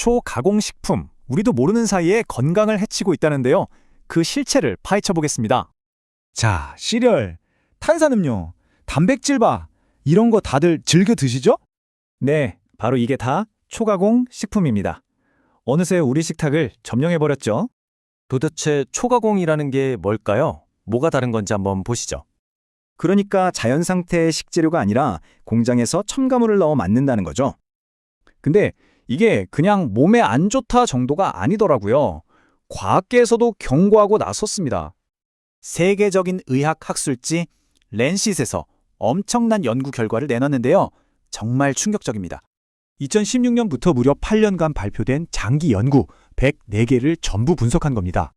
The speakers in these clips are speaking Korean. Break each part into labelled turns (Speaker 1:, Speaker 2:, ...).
Speaker 1: 초가공식품, 우리도 모르는 사이에 건강을 해치고 있다는데요. 그 실체를 파헤쳐 보겠습니다.
Speaker 2: 자, 시리얼, 탄산음료, 단백질바 이런 거 다들 즐겨 드시죠?
Speaker 1: 네, 바로 이게 다 초가공 식품입니다. 어느새 우리 식탁을 점령해버렸죠.
Speaker 3: 도대체 초가공이라는 게 뭘까요? 뭐가 다른 건지 한번 보시죠.
Speaker 4: 그러니까 자연 상태의 식재료가 아니라 공장에서 첨가물을 넣어 만든다는 거죠.
Speaker 1: 근데 이게 그냥 몸에 안 좋다 정도가 아니더라고요. 과학계에서도 경고하고 나섰습니다. 세계적인 의학 학술지 랜시스에서 엄청난 연구 결과를 내놨는데요. 정말 충격적입니다. 2016년부터 무려 8년간 발표된 장기 연구 104개를 전부 분석한 겁니다.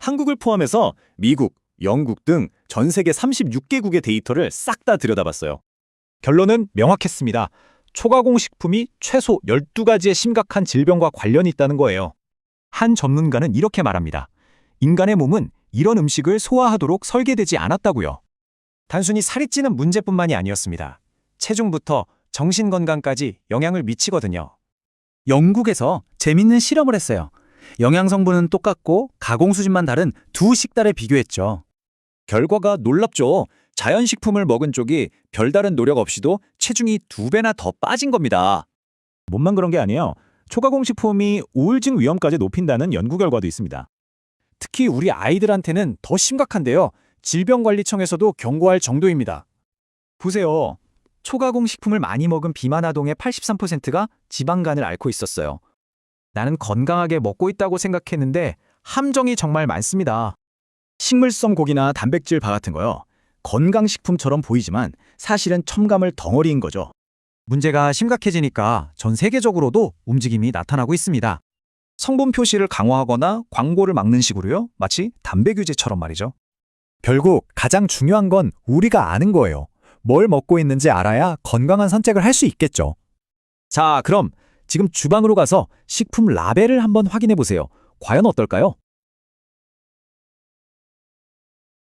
Speaker 4: 한국을 포함해서 미국, 영국 등 전 세계 36개국의 데이터를 싹 다 들여다봤어요.
Speaker 1: 결론은 명확했습니다. 초가공 식품이 최소 12가지의 심각한 질병과 관련이 있다는 거예요. 한 전문가는 이렇게 말합니다. 인간의 몸은 이런 음식을 소화하도록 설계되지 않았다고요.
Speaker 3: 단순히 살이 찌는 문제뿐만이 아니었습니다. 체중부터 정신 건강까지 영향을 미치거든요.
Speaker 2: 영국에서 재밌는 실험을 했어요. 영양 성분은 똑같고 가공 수준만 다른 두 식단을 비교했죠.
Speaker 4: 결과가 놀랍죠. 자연식품을 먹은 쪽이 별다른 노력 없이도 체중이 두 배나 더 빠진 겁니다.
Speaker 1: 몸만 그런 게 아니에요. 초가공 식품이 우울증 위험까지 높인다는 연구 결과도 있습니다. 특히 우리 아이들한테는 더 심각한데요. 질병관리청에서도 경고할 정도입니다. 보세요. 초가공 식품을 많이 먹은 비만 아동의 83%가 지방간을 앓고 있었어요. 나는 건강하게 먹고 있다고 생각했는데 함정이 정말 많습니다.
Speaker 4: 식물성 고기나 단백질 바 같은 거요. 건강식품처럼 보이지만 사실은 첨가물 덩어리인 거죠.
Speaker 3: 문제가 심각해지니까 전 세계적으로도 움직임이 나타나고 있습니다.
Speaker 4: 성분 표시를 강화하거나 광고를 막는 식으로요. 마치 담배 규제처럼 말이죠.
Speaker 1: 결국 가장 중요한 건 우리가 아는 거예요. 뭘 먹고 있는지 알아야 건강한 선택을 할 수 있겠죠. 자, 그럼 지금 주방으로 가서 식품 라벨을 한번 확인해 보세요. 과연 어떨까요?